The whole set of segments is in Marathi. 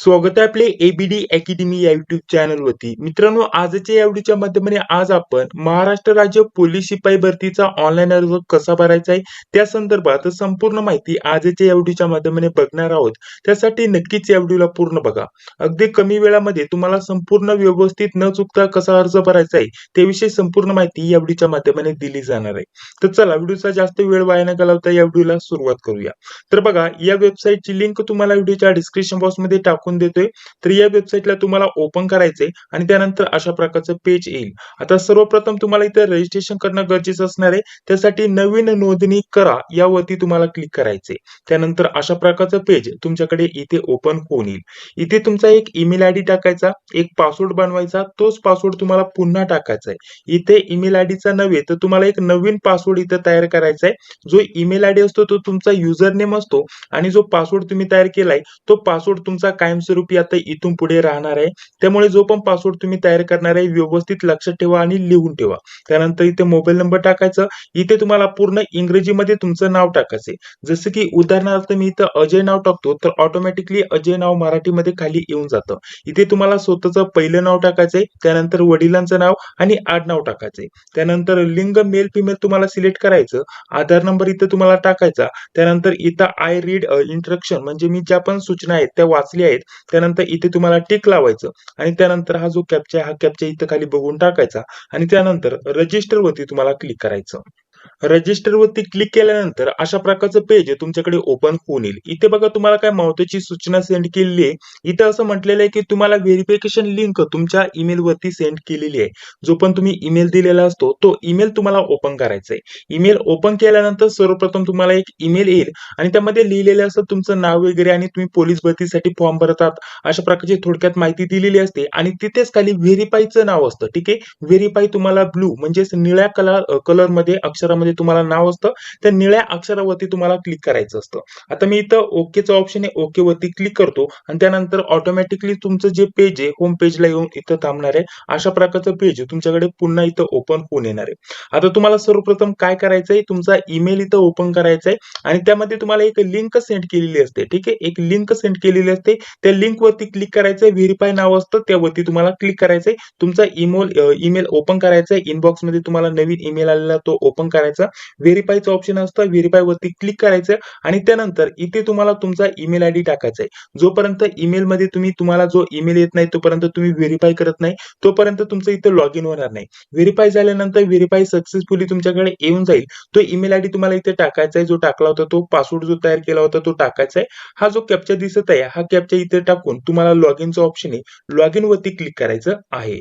स्वागत आहे आपले एबीडी अकॅडमी या युट्यूब चॅनल वरती. मित्रांनो आजच्या या व्हिडिओच्या माध्यमाने आज आपण महाराष्ट्र राज्य पोलीस शिपाई भरतीचा ऑनलाईन अर्ज कसा भरायचा आहे त्या संदर्भात संपूर्ण माहिती आजच्या या व्हिडिओच्या माध्यमाने बघणार आहोत. त्यासाठी नक्कीच या व्हिडिओला पूर्ण बघा. अगदी कमी वेळामध्ये तुम्हाला संपूर्ण व्यवस्थित न चुकता कसा अर्ज भरायचा आहे त्याविषयी संपूर्ण माहिती या व्हिडिओच्या माध्यमाने दिली जाणार आहे. तर चला व्हिडिओचा जास्त वेळ वाया न घालवता या व्हिडिओला सुरुवात करूया. तर बघा या वेबसाईटची लिंक तुम्हाला व्हिडिओच्या डिस्क्रिप्शन बॉक्समध्ये टाकून देतोय. तर या वेबसाईटला तुम्हाला ओपन करायचंय आणि त्यानंतर अशा प्रकारचं पेज येईल. आता सर्वप्रथम तुम्हाला इथे रजिस्ट्रेशन करणं गरजेचं असणार आहे. त्यासाठी नवीन नोंदणी करा. यावरती तुम्हाला क्लिक करायचंय. त्यानंतर अशा प्रकारचं पेज तुमच्याकडे इथे ओपन होऊन येईल. इथे तुमचा एक ईमेल आयडी टाकायचा. एक पासवर्ड बनवायचा. तोच पासवर्ड तुम्हाला पुन्हा टाकायचा आहे इथे ईमेल आयडीचा नव्हे तर तुम्हाला एक नवीन पासवर्ड इथे तयार करायचा आहे जो ईमेल आयडी असतो तो तुमचा युजर नेम असतो आणि जो पासवर्ड तुम्ही तयार केलाय तो पासवर्ड तुमचा कायम कायमस्वरूपी आता इथून पुढे राहणार आहे. त्यामुळे जो पण पासवर्ड तुम्ही तयार करणार आहे व्यवस्थित लक्षात ठेवा आणि लिहून ठेवा. त्यानंतर इथे मोबाईल नंबर टाकायचं. इथे तुम्हाला पूर्ण इंग्रजीमध्ये तुमचं नाव टाकायचे जसं की उदाहरणार्थ मी इथं अजय नाव टाकतो तर ऑटोमॅटिकली अजय नाव मराठीमध्ये खाली येऊन जातं. इथे तुम्हाला स्वतःचं पहिलं नाव टाकायचंय त्यानंतर वडिलांचं नाव आणि आडनाव टाकायचंय. त्यानंतर लिंग मेल फिमेल तुम्हाला सिलेक्ट करायचं. आधार नंबर इथं तुम्हाला टाकायचा. त्यानंतर इथं आय रीड इंट्रक्शन म्हणजे मी ज्या पण सूचना आहेत त्या वाचल्या आहेत त्यानंतर इथे तुम्हाला टिक लावायचं आणि त्यानंतर हा जो कॅप्चा आहे, हा कॅप्चा इथं खाली बघून टाकायचा आणि त्यानंतर रजिस्टर वरती तुम्हाला क्लिक करायचं. रजिस्टर वरती क्लिक केल्यानंतर अशा प्रकारचं पेज तुमच्याकडे ओपन होऊन येईल. इथे बघा तुम्हाला काय महत्वाची सूचना सेंड केलेली आहे. इथं असं म्हटलेलं आहे की तुम्हाला व्हेरिफिकेशन लिंक तुमच्या ईमेल वरती सेंड केलेली आहे. जो पण तुम्ही ईमेल दिलेला असतो तो ईमेल तुम्हाला ओपन करायचा आहे. ईमेल ओपन केल्यानंतर सर्वप्रथम तुम्हाला एक ईमेल येईल आणि त्यामध्ये लिहिलेले असतं तुमचं नाव वगैरे आणि तुम्ही पोलीस भरतीसाठी फॉर्म भरतात अशा प्रकारची थोडक्यात माहिती दिलेली असते आणि तिथेच खाली व्हेरीफायचं नाव असतं. ठीक आहे? व्हेरीफाय तुम्हाला ब्लू म्हणजेच निळ्या कलर कलरमध्ये अक्षरामध्ये तुम्हाला नाव असतं त्या निळ्या अक्षरावरती तुम्हाला क्लिक करायचं असतं. आता मी इथं ओकेचं ऑप्शन आहे ओके वरती क्लिक करतो आणि त्यानंतर ऑटोमॅटिकली तुमचं जे पेज आहे होम पेजला येऊन इथं थांबणार आहे. अशा प्रकारचं पेज तुमच्याकडे पुन्हा इथं ओपन होऊन येणार आहे. आता तुम्हाला सर्वप्रथम काय करायचं आहे तुमचा ईमेल इथं ओपन करायचा आहे आणि त्यामध्ये तुम्हाला एक लिंक सेंड केलेली असते. ठीक आहे? एक लिंक सेंड केलेली असते. त्या लिंक वरती क्लिक करायचंय व्हेरीफाय नाव असतं त्यावरती तुम्हाला क्लिक करायचंय तुमचा ईमेल ईमेल ओपन करायचा आहे. इनबॉक्समध्ये तुम्हाला नवीन ईमेल आलेला तो ओपन करायचा व्हेरीफायचं ऑप्शन असतं. व्हेरीफाय वरती क्लिक करायचं. आणि त्यानंतर इथे तुम्हाला तुमचा ईमेल आयडी टाकायचा आहे जोपर्यंत ईमेल मध्ये तुम्ही तुम्हाला जो ईमेल येत नाही तोपर्यंत तुम्ही व्हेरीफाय करत नाही. तोपर्यंत तुमचं इथे लॉग इन होणार नाही. व्हेरीफाय झाल्यानंतर व्हेरीफाय सक्सेसफुली तुमच्याकडे येऊन जाईल. तो ईमेल आयडी तुम्हाला इथे टाकायचा आहे जो टाकला होता तो पासवर्ड जो तयार केला होता तो टाकायचा आहे हा जो कॅप्चा दिसत आहे हा कॅप्चा इथे टाकून तुम्हाला लॉग इनचा ऑप्शन आहे. लॉग इन वरती क्लिक करायचं आहे.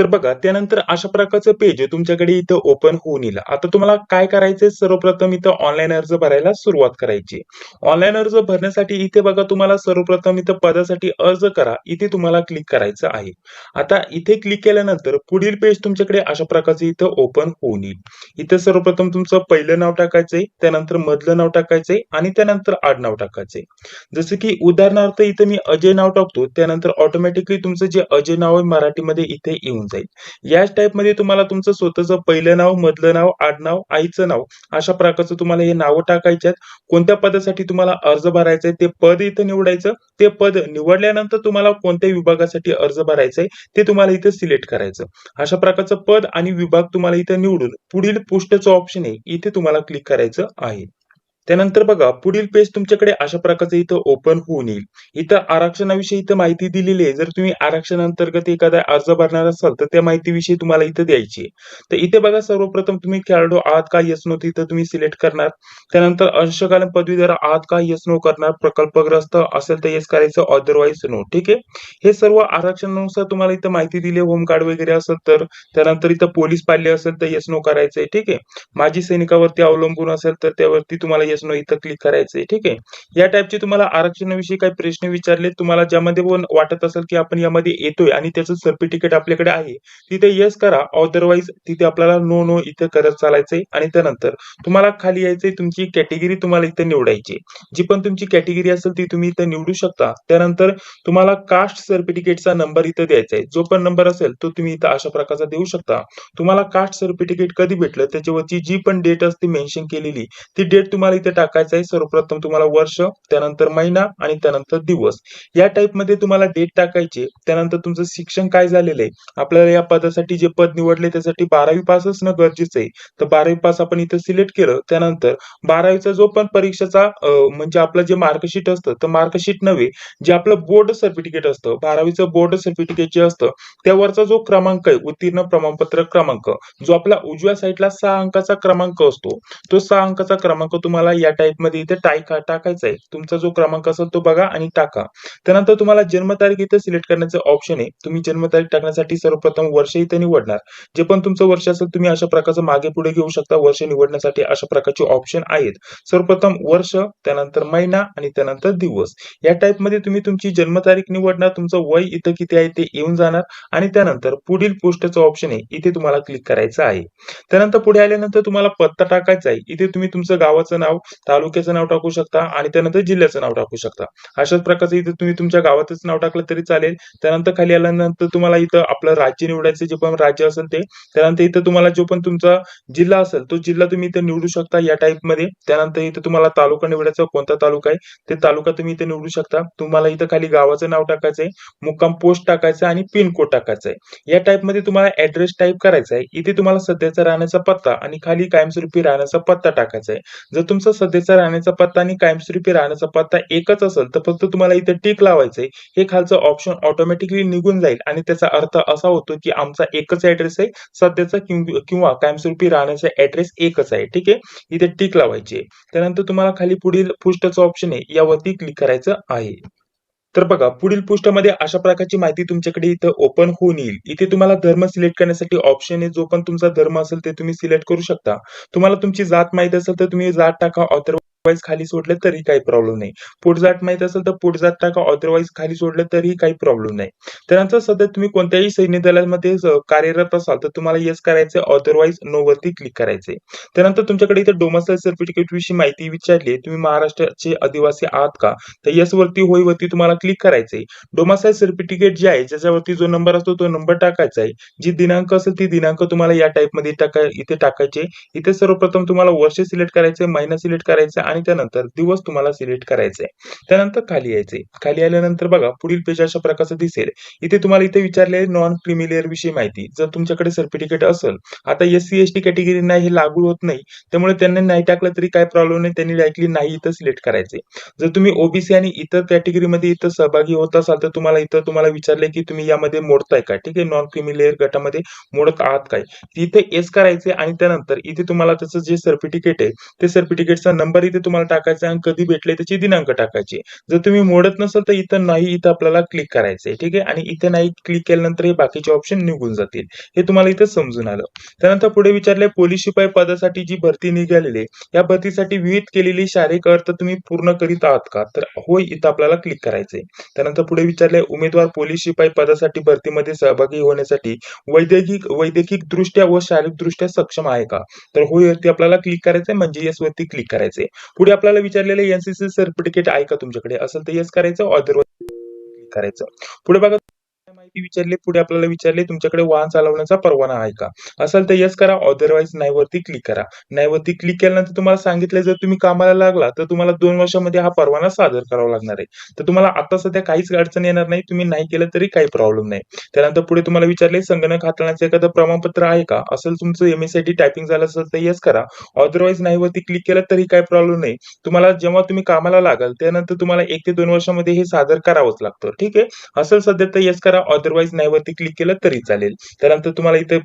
तर बघा त्यानंतर अशा प्रकारचं पेज तुमच्याकडे इथं ओपन होऊन येईल. आता तुम्हाला काय करायचंय? सर्वप्रथम इथं ऑनलाईन अर्ज भरायला सुरुवात करायची ऑनलाईन अर्ज भरण्यासाठी इथे बघा तुम्हाला सर्वप्रथम इथं पदासाठी अर्ज करा. इथे तुम्हाला क्लिक करायचं आहे. आता इथे क्लिक केल्यानंतर पुढील पेज तुमच्याकडे अशा प्रकारचे इथं ओपन होऊन येईल. इथे सर्वप्रथम तुमचं पहिलं नाव टाकायचंय त्यानंतर मधलं नाव टाकायचंय आणि त्यानंतर आडनाव टाकायचंय जसं की उदाहरणार्थ इथे मी अजय नाव टाकतो त्यानंतर ऑटोमॅटिकली तुमचं जे अजय नाव आहे मराठीमध्ये इथे येऊन जाईल. याच टाईपमध्ये तुम्हाला तुमचं स्वतःचं पहिलं नाव मधलं नाव आडनाव आईचं नाव अशा प्रकारचं तुम्हाला हे नावं टाकायच्यात कोणत्या पदासाठी तुम्हाला अर्ज भरायचा आहे ते पद इथं निवडायचं. ते पद निवडल्यानंतर तुम्हाला कोणत्या विभागासाठी अर्ज भरायचा आहे ते तुम्हाला इथं सिलेक्ट करायचं. अशा प्रकारचं पद आणि विभाग तुम्हाला इथं निवडून पुढील पुष्टचं ऑप्शन आहे इथे तुम्हाला क्लिक करायचं आहे. त्यानंतर बघा पुढील पेज तुमच्याकडे अशा प्रकारचं इथं ओपन होऊन येईल. इथं आरक्षणाविषयी इथं माहिती दिलेली आहे. जर तुम्ही आरक्षण अंतर्गत एखादा अर्ज भरणार असाल तर त्या माहितीविषयी तुम्हाला इथं द्यायची तर इथे बघा सर्वप्रथम तुम्ही खेळाडू आहात का यस नो तिथं तुम्ही सिलेक्ट करणार. त्यानंतर अंशकालीन पदवीधर आहात का यस नो करणार. प्रकल्पग्रस्त असेल तर येस करायचं अदरवाईज नो ठीक आहे? हे सर्व आरक्षणानुसार तुम्हाला इथं माहिती दिली होम कार्ड वगैरे असेल तर त्यानंतर इथं पोलीस पाहिले असेल तर येस नो करायचंय. ठीक आहे? माजी सैनिकावरती अवलंबून असेल तर त्यावरती तुम्हाला येस नो इथं क्लिक करायचंय. ठीक आहे? या टाईपचे तुम्हाला आरक्षणाविषयी काही प्रश्न विचारले तुम्हाला ज्यामध्ये पण वाटत असेल की आपण यामध्ये येतोय आणि त्याचं सर्टिफिकेट आपल्याकडे आहे तिथे येस करा. अदरवाईज तिथे आपल्याला नो नो इथे करत चालायचंय आणि त्यानंतर तुम्हाला खाली यायचंय तुमची कॅटेगरी तुम्हाला इथे निवडायची जी पण तुमची कॅटेगरी असेल ती तुम्ही इथे निवडू शकता. त्यानंतर तुम्हाला कास्ट सर्टिफिकेटचा नंबर इथं द्यायचा आहे. जो पण नंबर असेल तो तुम्ही इथं अशा प्रकारचा देऊ शकता. तुम्हाला कास्ट सर्टिफिकेट कधी भेटलं? त्याच्यावरची जी पण डेट असते मेन्शन केलेली ती डेट तुम्हाला इथे टाकायचं आहे सर्वप्रथम तुम्हाला वर्ष त्यानंतर महिना आणि त्यानंतर दिवस. या टाईपमध्ये तुम्हाला डेट टाकायचे. त्यानंतर तुमचं शिक्षण काय झालेलं आहे? आपल्याला या पदासाठी जे पद निवडले त्यासाठी बारावी पास असणं गरजेचं आहे. तर बारावी पास आपण इथं सिलेक्ट केलं. त्यानंतर बारावीचा जो पण परीक्षेचा म्हणजे आपलं जे मार्कशीट असतं तर मार्कशीट नव्हे जे आपलं बोर्ड सर्टिफिकेट असतं बारावीचं बोर्ड सर्टिफिकेट जे असतं त्यावरचा जो क्रमांक आहे उत्तीर्ण प्रमाणपत्र क्रमांक जो आपला उजव्या साईडला सहा अंकाचा क्रमांक असतो तो सहा अंकाचा क्रमांक तुम्हाला या टाईपमध्ये इथे टाईक टाकायचा आहे. तुमचा जो क्रमांक असेल तो बघा आणि टाका. त्यानंतर तुम्हाला जन्मतारीख इथे सिलेक्ट करण्याचं ऑप्शन आहे. तुम्ही जन्मतारीख टाकण्यासाठी सर्वप्रथम वर्ष इथे निवडणार. जे पण तुमचं वर्ष असेल तुम्ही अशा प्रकारचं मागे पुढे घेऊ शकता. वर्ष निवडण्यासाठी अशा प्रकारचे ऑप्शन आहेत. सर्वप्रथम वर्ष त्यानंतर महिना आणि त्यानंतर दिवस. या टाईपमध्ये तुम्ही तुमची जन्मतारीख निवडणार तुमचं वय इथं किती आहे ते येऊन जाणार आणि त्यानंतर पुढील पोस्टचं ऑप्शन आहे. इथे तुम्हाला क्लिक करायचं आहे. त्यानंतर पुढे आल्यानंतर तुम्हाला पत्ता टाकायचा आहे. इथे तुम्ही तुमचं गावाचं नाव तालुक्याचं नाव टाकू शकता आणि त्यानंतर जिल्ह्याचं नाव टाकू शकता. अशाच प्रकारचं इथं तुम्ही तुमच्या गावातच नाव टाकलं तरी चालेल. त्यानंतर खाली आल्यानंतर तुम्हाला इथं आपलं राज्य निवडायचं जे पण राज्य असेल ते. त्यानंतर इथं तुम्हाला जो पण तुमचा जिल्हा असेल तो जिल्हा तुम्ही इथे निवडू शकता या टाईपमध्ये त्यानंतर इथं तुम्हाला तालुका निवडायचा कोणता तालुका आहे ते तालुका तुम्ही इथे निवडू शकता. तुम्हाला इथं खाली गावाचं नाव टाकायचंय मुक्काम पोस्ट टाकायचं आणि पिन कोड टाकायचा आहे या टाईपमध्ये तुम्हाला ऍड्रेस टाईप करायचा आहे इथे तुम्हाला सध्याचा राहण्याचा पत्ता आणि खाली कायमस्वरूपी राहण्याचा पत्ता टाकायचा आहे जर तुमचा सध्याचा राहण्याचा पत्ता आणि कायमस्वरूपी राहण्याचा पत्ता एकच असेल तर फक्त तुम्हाला इथे टिक लावायचंय. हे खालचं ऑप्शन ऑटोमॅटिकली निघून जाईल आणि त्याचा अर्थ असा होतो की आमचा एकच ऍड्रेस आहे सध्याचा किंवा कायमस्वरूपी राहण्याचा ऍड्रेस एकच आहे ठीक आहे? इथे टिक लावायची त्यानंतर तुम्हाला खाली पुढील पुष्टचं ऑप्शन आहे यावरती क्लिक करायचं आहे. तर बघा पुढील पृष्ठामध्ये अशा प्रकारची माहिती तुमच्याकडे इथं ओपन होऊन येईल. इथे तुम्हाला धर्म सिलेक्ट करण्यासाठी ऑप्शन आहे. जो पण तुमचा धर्म असेल ते तुम्ही सिलेक्ट करू शकता. तुम्हाला तुमची जात माहीत असेल तर तुम्ही जात टाका. ऑथर अदरवाईज खाली सोडले तरी काही प्रॉब्लेम नाही. पुढजात माहीत असेल तर पुढजात टाका. अदरवाईज खाली सोडलं तरीही काही प्रॉब्लेम नाही. त्यानंतर सध्या तुम्ही कोणत्याही सैन्य दलामध्ये कार्यरत असाल तर तुम्हाला येस करायचे अदरवाईज नो वरती क्लिक करायचे त्यानंतर तुमच्याकडे इथे डोमसल सर्टिफिकेट विषयी माहिती विचारली तुम्ही महाराष्ट्राचे आदिवासी आहात का? तर येस वरती होय वरती तुम्हाला क्लिक करायचंय. डोमासाईल सर्टिफिकेट जे आहे ज्याच्यावरती जो नंबर असतो तो नंबर टाकायचा आहे. जी दिनांक असेल ती दिनांक तुम्हाला या टाईपमध्ये टाका इथे टाकायचे. इथे सर्वप्रथम तुम्हाला वर्ष सिलेक्ट करायचे महिना सिलेक्ट करायचा आणि त्यानंतर दिवस तुम्हाला सिलेक्ट करायचे त्यानंतर खाली यायचे खाली आल्यानंतर बघा पुढील पेज अशा प्रकारचं दिसेल. इथे तुम्हाला इथे विचारले नॉन क्रिमिलियर विषयी माहिती. जर तुमच्याकडे सर्टिफिकेट असेल आता एस सी एस टी कॅटेगरीना हे लागू होत नाही. त्यामुळे त्यांनी नाही टाकलं तरी काय प्रॉब्लेम नाही. त्यांनी डायरेक्टली नाही इथं सिलेक्ट करायचे जर तुम्ही ओबीसी आणि इतर कॅटेगरीमध्ये इथं सहभागी होत असाल तर तुम्हाला इथं तुम्हाला विचारले की तुम्ही यामध्ये मोडताय का? ठीक आहे? नॉन क्रिमिलियर गटामध्ये मोडत आहात काय? इथे एस करायचे आणि त्यानंतर इथे तुम्हाला त्याचं जे सर्टिफिकेट आहे ते सर्टिफिकेटचा नंबर इथे तुम्हाला टाकायचं आणि कधी भेटले त्याची दिनांक टाकायची. जर तुम्ही मोडत नसाल तर इथं नाही इथं आपल्याला क्लिक करायचंय ठीक आहे? आणि इथे नाही क्लिक केल्यानंतर हे बाकीचे ऑप्शन निघून जातील. हे तुम्हाला इथं समजून आलं. त्यानंतर पुढे विचारले पोलीस शिपाई पदासाठी जी भरती निघालेली या भरतीसाठी विहित केलेली शारीरिक अर्थ तुम्ही पूर्ण करीत आहात का? तर होय इथं आपल्याला क्लिक करायचंय. त्यानंतर पुढे विचारले उमेदवार पोलीस शिपाई पदासाठी भरतीमध्ये सहभागी होण्यासाठी वैद्यकीय वैद्यकीय दृष्ट्या व शारीरिक दृष्ट्या सक्षम आहे का? तर होय वरती आपल्याला क्लिक करायचंय म्हणजे येस वरती क्लिक करायचंय. पुढे आपल्याला विचारलेलं एनसीसी सर्टिफिकेट आहे का तुमच्याकडे? असेल तर येस करायचं अदरवाईज करायचं. पुढे बघा काय विचारले पुढे आपल्याला विचारले तुमच्याकडे वाहन चालवण्याचा परवाना आहे का? असेल तर येस करा अदरवाईज नाही वरती क्लिक करा. नाही वरती क्लिक केल्यानंतर तुम्हाला सांगितलं जर तुम्ही कामाला लागला तर तुम्हाला दोन वर्षामध्ये हा परवाना सादर करावा लागणार आहे. तर तुम्हाला आता सध्या काहीच अडचण येणार नाही तुम्ही नाही केलं तरी काही प्रॉब्लेम नाही. त्यानंतर पुढे तुम्हाला विचारले संगणक हाताळण्याचं एखादं प्रमाणपत्र आहे का? असेल तुमचं एमएसआयटी टायपिंग झालं असेल तर येस करा. अदरवाईज नाही वरती क्लिक केलं तरी काही प्रॉब्लेम नाही. तुम्हाला जेव्हा तुम्ही कामाला लागाल त्यानंतर तुम्हाला एक ते दोन वर्षामध्ये हे सादर करावंच लागतं. ठीक आहे? असेल सध्या तर येस करा अदरवाईज नाही क्लिक केलं तरी चालेल. त्यानंतर तुम्हाला इथे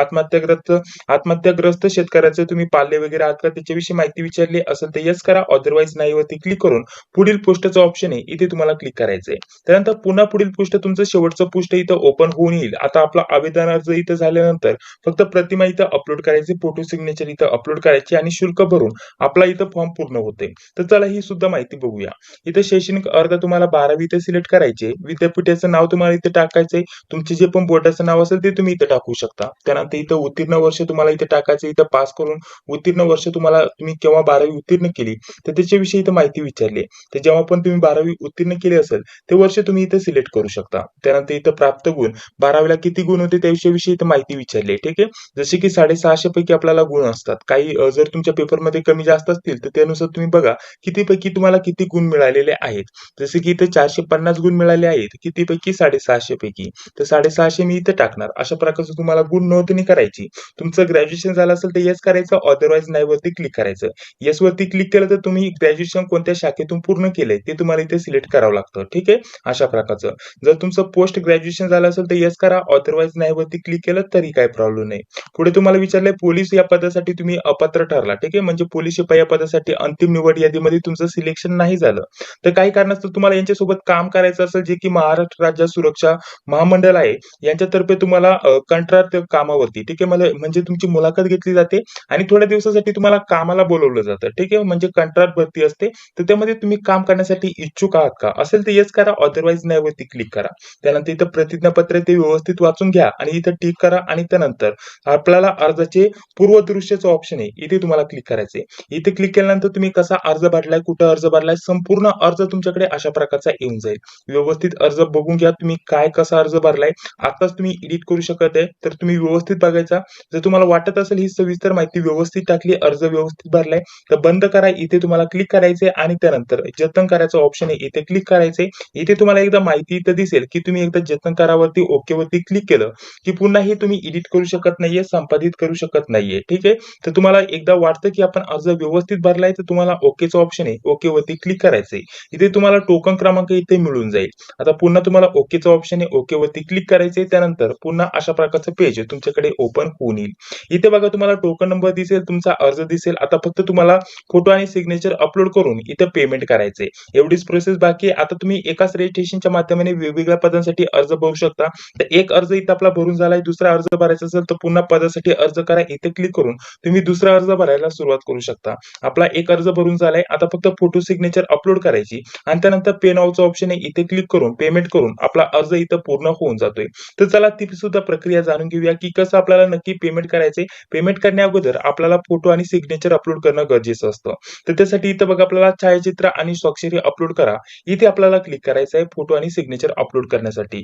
आत्महत्याग्रस्त आत्महत्याग्रस्त शेतकऱ्याचे तुम्ही पाले वगैरे आहात का त्याच्याविषयी माहिती विचारली असेल तर यस करा अदरवाईज नाही वरती क्लिक करून पुढील पोस्टचं ऑप्शन आहे इथे तुम्हाला क्लिक करायचंय त्यानंतर पुन्हा पुढील पृष्ठ तुमचं शेवटचं पृष्ठ इथं ओपन होऊन येईल. आता आपला आवेदन अर्ज इथं झाल्यानंतर फक्त प्रतिमा इथं अपलोड करायची फोटो सिग्नेचर इथं अपलोड करायची आणि शुल्क भरून आपला इथं फॉर्म पूर्ण होते. तर चला ही सुद्धा माहिती बघूया. इथे शैक्षणिक अर्ज तुम्हाला बारावी इथे सिलेक्ट करायचे. विद्यापीठाचं नाव तुम्हाला इथे टाकायचं टाकायचंय. तुमचे जे पण बोर्डाचं नाव असेल ते तुम्ही इथं टाकू शकता. त्यानंतर इथं उत्तीर्ण वर्ष तुम्हाला इथे टाकायचं इथं पास करून उत्तीर्ण वर्ष तुम्हाला तुम्ही केव्हा बारावी उत्तीर्ण केली तर त्याच्याविषयी इथं माहिती विचारली तर जेव्हा पण तुम्ही बारावी उत्तीर्ण केली असेल ते वर्ष तुम्ही इथं सिलेक्ट करू शकता. त्यानंतर इथं प्राप्त गुण बारावीला किती गुण होते त्याविषयी इथं माहिती विचारली ठीक आहे? जसे की साडेसहाशे पैकी आपल्याला गुण असतात. काही जर तुमच्या पेपरमध्ये कमी जास्त असतील तर त्यानुसार तुम्ही बघा कितीपैकी तुम्हाला किती गुण मिळालेले आहेत. जसे की इथे चारशे पन्नास गुण मिळाले आहेत कितीपैकी साडेसहाशे पैकी. तर साडेसहाशे मी इथे टाकणार. अशा प्रकारचं तुम्हाला गुण नोंदणी करायची. तुमचं ग्रॅज्युएशन झालं असेल तर येस करायचं अदरवाईज नाही वरती क्लिक करायचं. येस वरती क्लिक केलं तर तुम्ही ग्रॅज्युएशन कोणत्या शाखेतून पूर्ण केलंय ते तुम्हाला इथे सिलेक्ट करावं लागतं. ठीक आहे? अशा प्रकारचं. जर तुमचं पोस्ट ग्रॅज्युएशन झालं असेल तर येस करा ऑदरवाईज नाही वरती क्लिक केलं तरी काय प्रॉब्लेम नाही. पुढे तुम्हाला विचारलंय पोलीस या पदासाठी तुम्ही अपात्र ठरला. ठीक आहे? म्हणजे पोलीस शिपाई या पदासाठी अंतिम निवड यादीमध्ये तुमचं सिलेक्शन नाही झालं. तर काही कारणास्तव तुम्हाला यांच्यासोबत काम करायचं असेल जे की महाराष्ट्र राज्य सुरक्षा महामंडळ आहे. यांच्यातर्फे तुम्हाला कंत्राट कामावरती ठीक आहे? मला म्हणजे तुमची मुलाखत घेतली जाते आणि थोड्या दिवसासाठी तुम्हाला कामाला बोलवलं जातं ठीक आहे? म्हणजे कंत्राट भरती असते. तर त्यामध्ये तुम्ही काम करण्यासाठी इच्छुक आहात का? असेल तर येस करा अदरवाईज नाही वरती क्लिक करा. त्यानंतर इथं प्रतिज्ञापत्र ते व्यवस्थित वाचून घ्या आणि इथं टिक करा आणि त्यानंतर आपल्याला अर्जाचे पूर्वदृश्यचं ऑप्शन आहे. इथे तुम्हाला क्लिक करायचे इथे क्लिक केल्यानंतर तुम्ही कसा अर्ज भरलाय कुठं अर्ज भरलाय संपूर्ण अर्ज तुमच्याकडे अशा प्रकारचा येऊन जाईल. व्यवस्थित अर्ज बघून घ्या तुम्ही काय कसं अर्ज भरलाय. आताच तुम्ही एडिट करू शकत आहे. तर तुम्ही व्यवस्थित बघायचा. जर तुम्हाला वाटत असेल ही सविस्तर माहिती व्यवस्थित टाकली अर्ज व्यवस्थित भरलाय तर बंद करा. इथे तुम्हाला क्लिक करायचे आणि त्यानंतर जतन करायचं ऑप्शन आहे. इथे क्लिक करायचे इथे तुम्हाला एकदा माहिती इथं दिसेल की तुम्ही एकदा जतन करावरती ओके वरती क्लिक केलं की पुन्हा हे तुम्ही एडिट करू शकत नाहीये संपादित करू शकत नाहीये. ठीक आहे? तर तुम्हाला एकदा वाटतं की आपण अर्ज व्यवस्थित भरलाय तर तुम्हाला ओकेचं ऑप्शन आहे. ओके वरती क्लिक करायचंय. इथे तुम्हाला टोकन क्रमांक इथे मिळून जाईल. आता पुन्हा तुम्हाला ओकेचं ऑप्शन आहे ओके वरती क्लिक करायचे त्यानंतर पुन्हा अशा प्रकारचं पेज तुमच्याकडे ओपन होऊन येईल. इथे बघा तुम्हाला टोकन नंबर दिसेल तुमचा अर्ज दिसेल. आता फक्त तुम्हाला फोटो आणि सिग्नेचर अपलोड करून इथं पेमेंट करायचे एवढीच प्रोसेस बाकी आता तुम्ही एकाच रजिस्ट्रेशनच्या माध्यमाने वेगवेगळ्या पदांसाठी अर्ज भरू शकता. तर एक अर्ज इथं आपला भरून झालाय दुसरा अर्ज भरायचा असेल तर पुन्हा पदासाठी अर्ज करा. इथे क्लिक करून तुम्ही दुसरा अर्ज भरायला सुरुवात करू शकता. आपला एक अर्ज भरून झालाय. आता फक्त फोटो सिग्नेचर अपलोड करायची. आणि त्यानंतर पे नावचं ऑप्शन आहे. इथे क्लिक करून पेमेंट करून आपला अर्ज इथं पूर्ण होऊन जातोय. तर चला ती सुद्धा प्रक्रिया जाणून घेऊया की कसं आपल्याला नक्की पेमेंट करायचे पेमेंट करण्या अगोदर आपल्याला फोटो आणि सिग्नेचर अपलोड करणं गरजेचं असतं. तर त्यासाठी इथं बघा आपल्याला छायाचित्र आणि स्वाक्षरी अपलोड करा. इथे आपल्याला क्लिक करायचं आहे फोटो आणि सिग्नेचर अपलोड करण्यासाठी.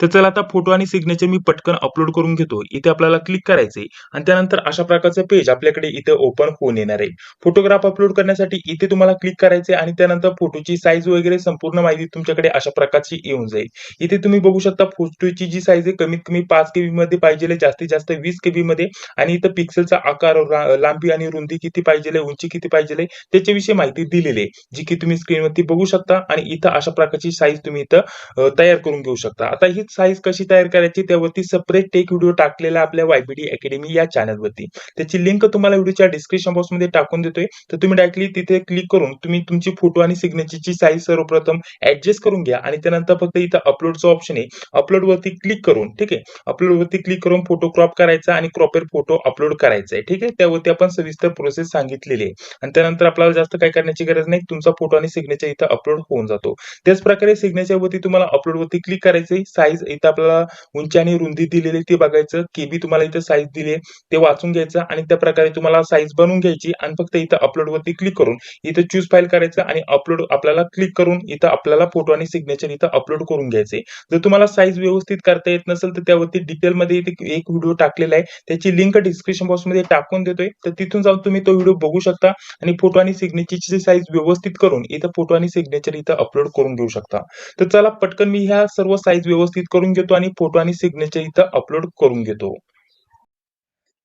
तर चला आता फोटो आणि सिग्नेचर मी पटकन अपलोड करून घेतो. इथे आपल्याला क्लिक करायचे आणि त्यानंतर अशा प्रकारचं पेज आपल्याकडे इथे ओपन होऊन येणार आहे. फोटोग्राफ अपलोड करण्यासाठी इथे तुम्हाला क्लिक करायचे आणि त्यानंतर फोटोची साईज वगैरे संपूर्ण माहिती तुमच्याकडे अशा प्रकारची येऊन जाईल. इथे तुम्ही बघू शकता फोटोची जी साईज आहे कमीत कमी पाच केबी मध्ये पाहिजे जास्तीत जास्त वीस केबी मध्ये. आणि इथं पिक्सेलचा आकार लांबी आणि रुंदी किती पाहिजे उंची किती पाहिजे त्याच्याविषयी माहिती दिलेली आहे जी की तुम्ही स्क्रीनवरती बघू शकता. आणि इथं अशा प्रकारची साईज तुम्ही इथं तयार करून घेऊ शकता. आता ही साईज कशी तयार करायची त्यावरती सेपरेट टेक व्हिडिओ टाकलेला आपल्या वायबीडी अकॅडमी या चॅनलवरती त्याची लिंक तुम्हाला व्हिडिओच्या डिस्क्रिप्शन बॉक्समध्ये टाकून देतोय. तर तुम्ही डायरेक्टली तिथे क्लिक करून तुम्ही तुमची फोटो आणि सिग्नेचरची साईज सर्वप्रथम ऍडजस्ट करून घ्या. आणि त्यानंतर फक्त इथं अपलोडचं ऑप्शन आहे. अपलोड वरती क्लिक करून ठीक आहे? अपलोड वरती क्लिक करून फोटो क्रॉप करायचा आणि क्रॉपेड फोटो अपलोड करायचा आहे ठीक आहे? त्यावरती आपण सविस्तर प्रोसेस सांगितलेली आहे. आणि त्यानंतर आपल्याला जास्त काय करण्याची गरज नाही. तुमचा फोटो आणि सिग्नेचर इथं अपलोड होऊन जातो. त्याच प्रकारे सिग्नेचर वरती तुम्हाला अपलोड वरती क्लिक करायचे साईज इथं आपल्याला उंची आणि रुंदी दिलेली ते बघायचं. केबी तुम्हाला इथं साईज दिली ते वाचून घ्यायचं आणि त्या प्रकारे तुम्हाला साईज बनवून घ्यायची आणि फक्त इथं अपलोड वरती क्लिक करून इथं चूज फाईल करायचं आणि अपलोड आपल्याला क्लिक करून इथं आपल्याला फोटो आणि सिग्नेचर इथं अपलोड करून घ्यायचे. जर तुम्हाला साईज व्यवस्थित करता येत नसेल तर त्यावरती डिटेलमध्ये इथे एक व्हिडिओ टाकलेला आहे. त्याची लिंक डिस्क्रिप्शन बॉक्समध्ये टाकून देतोय. तर तिथून जाऊन तुम्ही तो व्हिडिओ बघू शकता आणि फोटो आणि सिग्नेचरची साईज व्यवस्थित करून इथं फोटो आणि सिग्नेचर इथं अपलोड करून घेऊ शकता. तर चला पटकन मी ह्या सर्व साईज व्यवस्थित करून घेतो आणि फोटो आणि सिग्नेचर इथं अपलोड करून घेतो.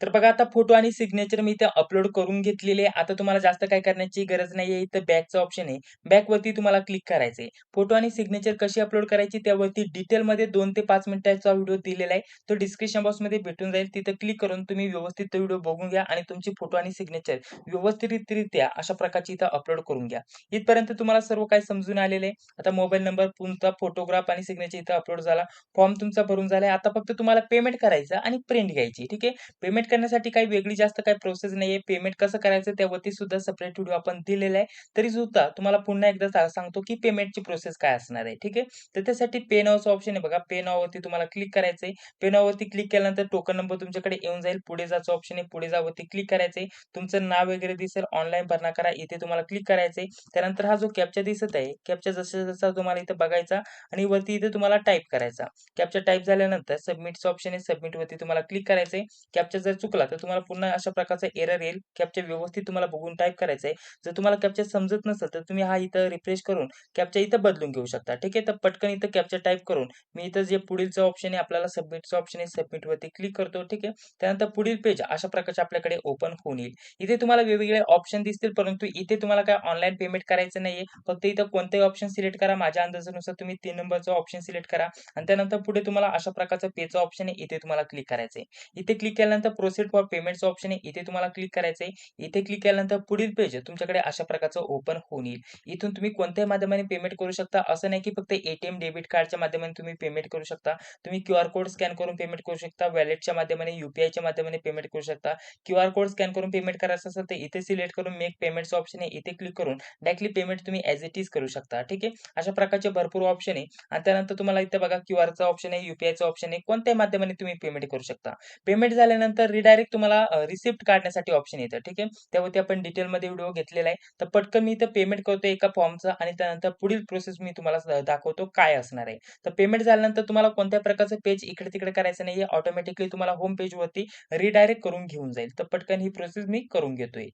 तर बघा आता फोटो आणि सिग्नेचर मी इथे अपलोड करून घेतलेले आहे. आता तुम्हाला जास्त काय करण्याची गरज नाहीये. इथं बॅकचा ऑप्शन आहे. बॅकवरती तुम्हाला क्लिक करायचंय. फोटो आणि सिग्नेचर कशी अपलोड करायची त्यावरती डिटेलमध्ये दोन ते पाच मिनिटाचा व्हिडिओ दिलेला आहे. तो डिस्क्रिप्शन बॉक्समध्ये भेटून जाईल. तिथं क्लिक करून तुम्ही व्यवस्थित तो व्हिडिओ बघून घ्या आणि तुमची फोटो आणि सिग्नेचर व्यवस्थितरित्या अशा प्रकारची इथं अपलोड करून घ्या. इथपर्यंत तुम्हाला सर्व काही समजून आलेलं आहे. आता मोबाईल नंबर, तुमचा फोटोग्राफ आणि सिग्नेचर इथं अपलोड झाला. फॉर्म तुमचा भरून झालाय. आता फक्त तुम्हाला पेमेंट करायचं आणि प्रिंट घ्यायची. ठीक आहे. पेमेंट पेमेंट करण्यासाठी काही वेगळी जास्त काही प्रोसेस नाहीये. पेमेंट कसं करायचं त्यावरती सुद्धा सेपरेट व्हिडिओ आपण दिलेला आहे. तरी सुद्धा तुम्हाला पुन्हा एकदा सांगतो, की पेमेंटची प्रोसेस काय असणार आहे. ठीक आहे. तर त्यासाठी पे नावचं ऑप्शन आहे बघा. पे तुम्हाला क्लिक करायचं पे नाववरती क्लिक केल्यानंतर टोकन नंबर तुमच्याकडे येऊन जाईल. पुढे जायचं ऑप्शन आहे. पुढे जावरती क्लिक करायचंय. तुमचं नाव वगैरे दिसेल. ऑनलाईन भरणा करा. इथे तुम्हाला क्लिक करायचंय. त्यानंतर हा जो कॅप्चा दिसत आहे. कॅप्चा जसा-जसा तुम्हाला इथं बघायचा आणि वरती इथे तुम्हाला टाईप करायचा. कॅप्चा टाईप झाल्यानंतर सबमिटचं ऑप्शन आहे. सबमिट वरती तुम्हाला क्लिक करायचंय. कॅप्चा जर चुकला तर तुम्हाला पुन्हा अशा प्रकारचा एरर येईल. कॅपच्या व्यवस्थित तुम्हाला बघून टाईप करायचं आहे. जर तुम्हाला कॅप्चर समजत नसेल तर तुम्ही हा इथं रिफ्रेश करून कॅपच्या इथं बदलून घेऊ शकता. ठीक आहे. तर पटकन इथं कॅप्चर टाईप करून मी इथं जे पुढीलचं ऑप्शन आहे आपल्याला सबमिटचं ऑप्शन आहे. सबमिटवरती क्लिक करतो. ठीक आहे. त्यानंतर पुढील पेज अशा प्रकारचे आपल्याकडे ओपन होऊन येईल. इथे तुम्हाला वेगवेगळे ऑप्शन दिसतील परंतु इथे तुम्हाला काय ऑनलाईन पेमेंट करायचं नाहीये. फक्त इथं कोणतेही ऑप्शन सिलेक्ट करा. माझ्या अंदाजानुसार तुम्ही 3 नंबरचा ऑप्शन सिलेक्ट करा आणि त्यानंतर पुढे तुम्हाला अशा प्रकारचं पेचं ऑप्शन आहे. इथे तुम्हाला क्लिक करायचं आहे इथे क्लिक केल्यानंतर प्रोसीड फॉर पेमेंटचं ऑप्शन आहे. इथे तुम्हाला क्लिक करायचं आहे इथे क्लिक केल्यानंतर पुढील पेज तुमच्याकडे अशा प्रकारचं ओपन होऊन येईल. इथून तुम्ही कोणत्याही माध्यमाने पेमेंट करू शकता. असं नाही की फक्त एटीएम, डेबिट कार्डच्या माध्यमाने तुम्ही पेमेंट करू शकता. तुम्ही क्यूआर कोड स्कॅन करून पेमेंट करू शकता. वॅलेटच्या माध्यमाने, युपीआयच्या माध्यमाने पेमेंट करू शकता. क्यूआर कोड स्कॅन करून पेमेंट करायचं असेल तर इथे सिलेक्ट करून मेक पेमेंटचं ऑप्शन आहे. इथे क्लिक करून डायरेक्टली पेमेंट तुम्ही ॲज इट इज करू शकता. ठीक आहे. अशा प्रकारचे भरपूर ऑप्शन आहे आणि त्यानंतर तुम्हाला इथे बघा क्यूआरचा ऑप्शन आहे, यूपीआयचा ऑप्शन आहे. कोणत्याही माध्यमाने तुम्ही पेमेंट करू शकता. पेमेंट झाल्यानंतर रिडायरेक्ट तुम्हाला रिसिप्ट काढण्यासाठी ऑप्शन येतं. ठीक आहे. त्यावरती आपण डिटेलमध्ये व्हिडिओ घेतलेला आहे. तर पटकन मी इथं पेमेंट करतोय एका फॉर्मचा आणि त्यानंतर पुढील प्रोसेस मी तुम्हाला दाखवतो काय असणार आहे. तर पेमेंट झाल्यानंतर तुम्हाला कोणत्या प्रकारचं पेज इकडे-तिकडे करायचं नाही ऑटोमॅटिकली तुम्हाला होम पेजवरती रिडायरेक्ट करून घेऊन जाईल. तर पटकन ही प्रोसेस मी करून घेतोय.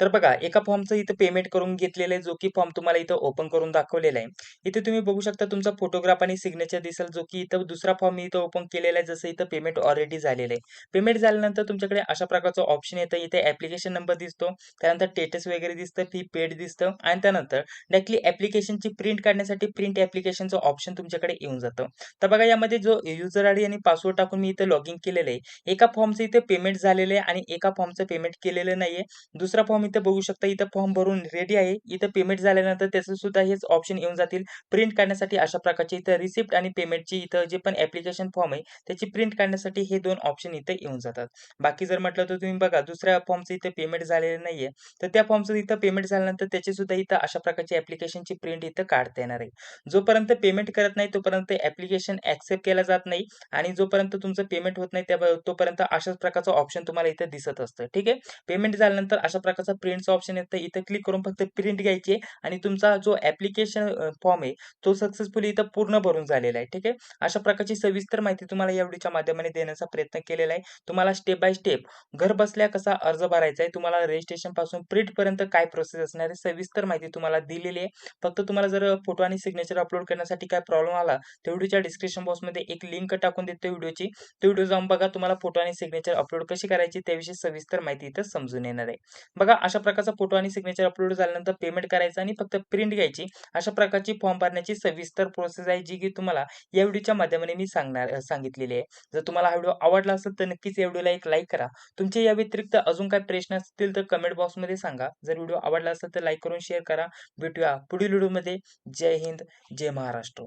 तर बघा एका फॉर्मचं इथं पेमेंट करून घेतलेलं आहे, जो की फॉर्म तुम्हाला इथं ओपन करून दाखवलेला आहे. इथे तुम्ही बघू शकता तुमचा फोटोग्राफ आणि सिग्नेचर दिसेल, जो की इथं दुसरा फॉर्म मी इथं ओपन केलेला आहे. जसं इथं पेमेंट ऑलरेडी झालेलं आहे. पेमेंट झाल्यानंतर तुमच्याकडे अशा प्रकारचं ऑप्शन येतं. इथे ॲप्लिकेशन नंबर दिसतो. त्यानंतर स्टेटस वगैरे दिसतं, फी पेड दिसतं आणि त्यानंतर डायरेक्टली ॲप्लिकेशनची प्रिंट काढण्यासाठी प्रिंट ॲप्लिकेशनचं ऑप्शन तुमच्याकडे येऊन जातं. तर बघा यामध्ये जो युजर आयडी आणि पासवर्ड टाकून मी इथं लॉगिन केलेलं आहे. एका फॉर्मचं इथे पेमेंट झालेलं आहे आणि एका फॉर्मचं पेमेंट केलेलं नाहीये. दुसरा फॉर्म इथं बघू शकता. इथं फॉर्म भरून रेडी आहे. इथं पेमेंट झाल्यानंतर त्याचं सुद्धा हेच ऑप्शन येऊन जातील. प्रिंट काढण्यासाठी अशा प्रकारचे इथं रिसिप्ट आणि पेमेंटची इथं जे पण ऍप्लिकेशन फॉर्म आहे, त्याची प्रिंट काढण्यासाठी हे दोन ऑप्शन इथे येऊन जातात. बाकी जर म्हटलं तर तुम्ही बघा दुसऱ्या फॉर्मचं इथं पेमेंट झालेलं नाहीये. तर त्या फॉर्मचं इथं पेमेंट झाल्यानंतर त्याची सुद्धा इथं अशा प्रकारची ऍप्लिकेशनची प्रिंट इथं काढता येणार आहे. जोपर्यंत पेमेंट करत नाही तोपर्यंत ऍप्लिकेशन ऍक्सेप्ट केला जात नाही आणि जोपर्यंत तुमचं पेमेंट होत नाही त्या तोपर्यंत अशाच प्रकारचं ऑप्शन तुम्हाला इथं दिसत असतं. ठीक आहे. पेमेंट झाल्यानंतर अशा प्रकारचा प्रिंटचं ऑप्शन येतं. इथं क्लिक करून फक्त प्रिंट घ्यायची आहे आणि तुमचा जो ॲप्लिकेशन फॉर्म आहे, तो सक्सेसफुली इथं पूर्ण भरून झालेला आहे. ठीक आहे. अशा प्रकारची सविस्तर माहिती तुम्हाला या व्हिडिओच्या माध्यमाने देण्याचा प्रयत्न केलेला आहे. तुम्हाला स्टेप बाय स्टेप घर बसल्या कसा अर्ज भरायचा आहे, तुम्हाला रजिस्ट्रेशनपासून प्रिंटपर्यंत काय प्रोसेस असणार आहे, सविस्तर माहिती तुम्हाला दिलेली आहे. फक्त तुम्हाला जर फोटो आणि सिग्नेचर अपलोड करण्यासाठी काय प्रॉब्लेम आला, तर व्हिडिओच्या डिस्क्रिप्शन बॉक्समध्ये एक लिंक टाकून देतो व्हिडिओची. तो व्हिडिओ जाऊन बघा. तुम्हाला फोटो आणि सिग्नेचर अपलोड कशी करायची त्याविषयी सविस्तर माहिती इथं समजून येणार आहे. बघा अशा प्रकारचा फोटो आणि सिग्नेचर अपलोड झाल्यानंतर पेमेंट करायचं आणि फक्त प्रिंट घ्यायची. अशा प्रकारची फॉर्म भरण्याची सविस्तर प्रोसेस आहे, जी की तुम्हाला या व्हिडिओच्या माध्यमाने मी सांगणार सांगितलेली आहे. जर तुम्हाला हा व्हिडिओ आवडला असेल तर नक्कीच या व्हिडिओला एक लाईक करा. तुमचे या व्यतिरिक्त अजून काही प्रश्न असतील तर कमेंट बॉक्समध्ये सांगा. जर व्हिडिओ आवडला असेल तर लाईक करून शेअर करा. भेटूया पुढील व्हिडिओमध्ये. जय हिंद, जय महाराष्ट्र.